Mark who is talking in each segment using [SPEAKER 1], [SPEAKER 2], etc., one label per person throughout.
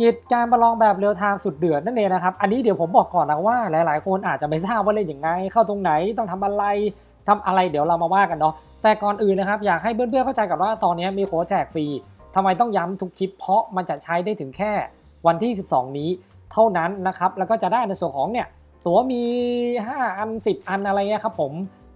[SPEAKER 1] กิจการประลองแบบเรียลไทม์สุดเดือดนั่นเองนะครับ อันนี้เดี๋ยวผมบอกก่อนนะว่าหลาย ๆ คนอาจจะไม่ทราบว่าเล่นอยังไง เข้าตรงไหนต้องทำอะไรทำอะไรเดี๋ยวเรามาว่ากันเนาะแต่ก่อนอื่นนะครับอยากให้เพื่อน ๆ เข้าใจก่อนว่าตอนนี้มีโค้ดแจกฟรีทำไมต้องย้ำทุกคลิปเพราะมันจะใช้ได้ถึงแค่วันที่ 12 นี้เท่านั้นนะครับแล้วก็จะได้ในส่วนของเนี่ยตัวมี 5 อัน 10 อันอะไรเงี้ยครับผม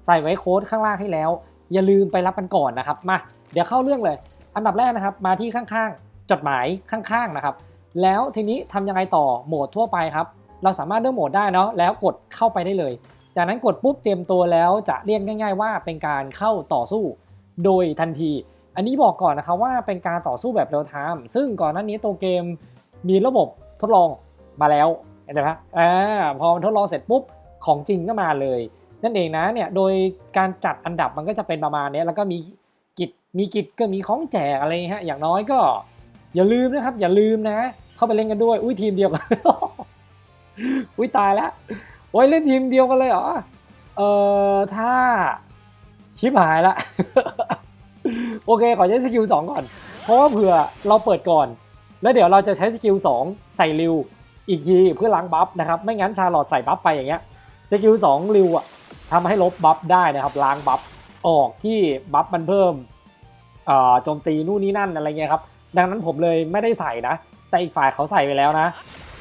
[SPEAKER 1] ใส่ไว้โค้ดข้างล่างให้แล้ว อย่าลืมไปรับกันก่อนนะครับมาเดี๋ยวเข้าเรื่องเลย อันดับแรกนะครับมาที่ข้างๆ จดหมายข้างๆนะครับ แล้วทีนี้ทำยังไงต่อโหมดทั่วไปครับ เราสามารถเลือกโหมดได้เนาะแล้วกดเข้าไปได้เลย จากนั้นกดปุ๊บเตรียมตัวแล้วจะเรียกง่าย ๆ ว่าเป็นการเข้าต่อสู้ โดยทันที อันนี้บอกก่อนนะครับว่าเป็นการต่อสู้แบบเรียลไทม์ซึ่งก่อนหน้านี้ตัวเกมมีระบบทดลองมาแล้วเห็นไหมครับอ่าพอมันทดลองเสร็จปุ๊บของจริงก็มาเลย นั่นเองนะเนี่ยโดยการจัดอันดับมันก็จะเป็นประมาณนี้แล้วก็มีกิจมีกิจก็มีของแจกอะไรฮะอย่างน้อยก็ อย่าลืมนะครับ อย่าลืมนะ เข้าไปเล่นกันด้วย อุ้ยทีมเดียวกัน อุ้ยตายแล้วโอ้ยเล่นทีมเดียวกันเลยเหรอ เอ่อถ้าชิบหายละ โอเคขอใช้สกิล2ก่อน เพราะว่าเผื่อเราเปิดก่อน แล้วเดี๋ยวเราจะใช้สกิล2ใส่ริวอีกทีเพื่อล้างบัฟนะครับ ไม่งั้นชาลอตใส่บัฟไปอย่างเงี้ย สกิล2ริวอะทำให้ลบบัฟได้นะครับ ล้างบัฟออกที่บัฟมันเพิ่มโจมตีนู่นนี่นั่นอะไรเงี้ยครับ ดังนั้นผมเลยไม่ได้ใส่นะ แต่อีกฝ่ายเขาใส่ไปแล้วนะ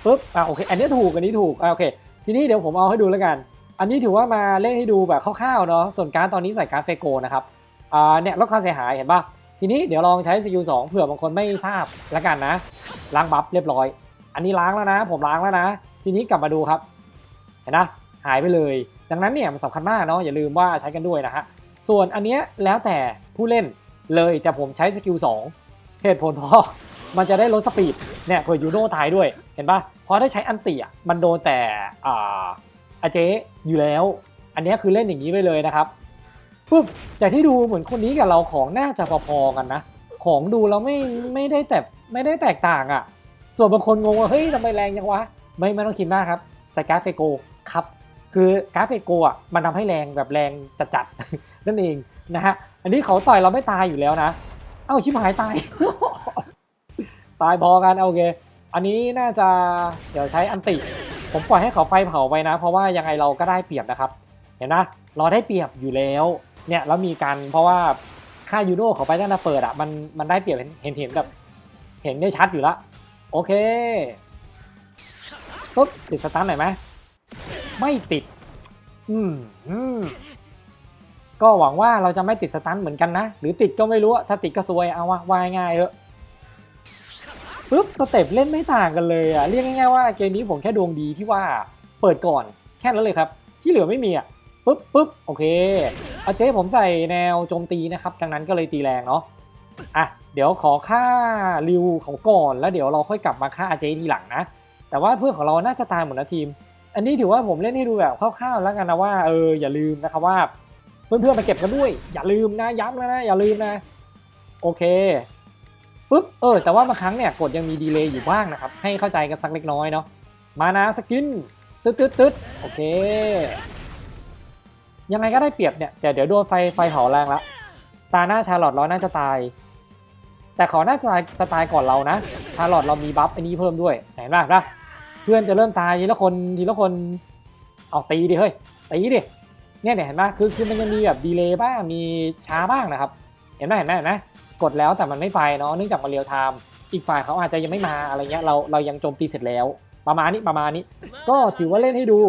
[SPEAKER 1] ปุ๊บอะโอเคอันนี้ถูกอันนี้ถูกอะโอเค ทีนี้เดี๋ยวผมเอาให้ดูแล้วกัน อันนี้ถือว่ามาเล่นให้ดูแบบคร่าวๆเนาะส่วนการตอนนี้ใส่การเฟโกนะครับอ่าเนี่ยลดค่าเสียหายเห็นปะทีนี้เดี๋ยวลองใช้สกิล2เผื่อบางคนไม่ทราบแล้วกันนะล้างบัฟเรียบร้อย อันนี้ล้างแล้วนะ ผมล้างแล้วนะ ทีนี้กลับมาดูครับ เห็นนะหายไปเลย ดังนั้นเนี่ยมันสำคัญมากเนาะอย่าลืมว่าใช้กันด้วยนะฮะส่วนอันเนี้ยแล้วแต่ผู้เล่นเลยแต่ผมใช้สกิล2เหตุผลเพราะ มันจะได้ลดสปีดเนี่ยเผื่อยูโน่ตายด้วยเห็นปะเพราะได้ใช้อันติอะมันโดนแต่อ่าอาเจอยู่แล้ว อันนี้คือเล่นอย่างนี้ไปเลยนะครับปุ๊บจากที่ดูเหมือนคนนี้กับเราของน่าจะพอๆกันนะ ของดูเราไม่ไม่ได้แต่ไม่ได้แตกต่างอะ ส่วนบางคนงงว่าเฮ้ยทำไมแรงยังวะ ไม่ไม่ต้องคิดมากครับใส่การ์ดเฟโกครับคือการ์ดเฟโกอะมันทำให้แรงแบบแรงจัดๆนั่นเองนะฮะอันนี้เขาต่อยเราไม่ตายอยู่แล้วนะ เอ้าชิบหายตาย ตายพอกันโอเค อันนี้น่าจะเดี๋ยวใช้อันติ ผมปล่อยให้เขาไฟเผาไปนะ เพราะว่ายังไงเราก็ได้เปรียบนะครับ เห็นนะเราได้เปรียบอยู่แล้วเนี่ยแล้วมีการเพราะว่าค่ายูโน่เขาไปตั้งแต่เปิดอะมันมันได้เปรียบเห็นเห็นแบบเห็นได้ชัดอยู่ล้วโอเคปุ๊บติดสตาร์ทหน่อยไหมไม่ติด อืมอืมก็หวังว่าเราจะไม่ติดสตันเหมือนกันนะ หรือติดก็ไม่รู้ ถ้าติดก็ซวยเอาวะวายง่ายเถอะ ปุ๊บสเต็ปเล่นไม่ต่างกันเลยอะเรียกง่ายๆว่าเกมนี้ผมแค่ดวงดีที่ว่าเปิดก่อนแค่นั้นเลยครับ ที่เหลือไม่มีอะปุ๊บปุ๊บโอเคเอาเจ๊ผมใส่แนวโจมตีนะครับ ดังนั้นก็เลยตีแรงเนาะอะเดี๋ยวขอค่าริวเขาก่อนแล้วเดี๋ยวเราค่อยกลับมาค่าอาเจทีหลังนะ แต่ว่าเพื่อนของเราน่าจะตายหมดนะทีม อันนี้ถือว่าผมเล่นให้ดูแบบคร่าวๆแล้วกันนะว่าเอออย่าลืมนะครับว่าเพื่อนๆมาเก็บกันด้วย อย่าลืมนะย้ำแล้วนะอย่าลืมนะ โอเค ปุ๊บเออแต่ว่าบางครั้งเนี่ยกดยังมีดีเลย์อยู่บ้างนะครับให้เข้าใจกันสักเล็กน้อยเนาะมานะสกินตึ๊ดตึ๊ดตึ๊ดโอเค ยังไงก็ได้เปรียบเนี่ยแต่เดี๋ยวโดนไฟไฟเผาแรงละตาหน้าชาลอตเราน่าจะตาย แต่ขอน่าจะตายจะตายก่อนเรานะ ชาลอตเรามีบัฟอันนี้เพิ่มด้วยไหนบ้างนะเพื่อนจะเริ่มตายทีละคนทีละคนเอาตีดิเฮ้ยตีดิเนี่ยเนี่ยเห็นไหมคือคือมันยังมีแบบดีเลย์บ้างมีช้าบ้างนะครับ เห็นไหมเห็นไหมเห็นไหม กดแล้วแต่มันไม่ไฟเนาะเนื่องจากมันเรียลไทม์อีกฝ่ายเขาอาจจะยังไม่มาอะไรเงี้ยเราเรายังโจมตีเสร็จแล้ว ประมาณนี้ประมาณนี้ ก็ถือว่าเล่นให้ดู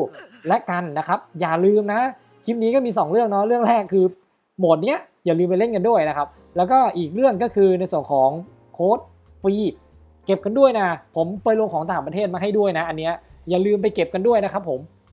[SPEAKER 1] และกันนะครับ อย่าลืมนะคลิปนี้ก็มี 2 เรื่องเนาะเรื่องแรกคือโหมดเนี้ยอย่าลืมไปเล่นกันด้วยนะครับ แล้วก็อีกเรื่องก็คือในส่วนของโค้ดฟรีเก็บกันด้วยนะ ผมไปลงของต่างประเทศมาให้ด้วยนะ อันเนี้ยอย่าลืมไปเก็บกันด้วยนะครับผม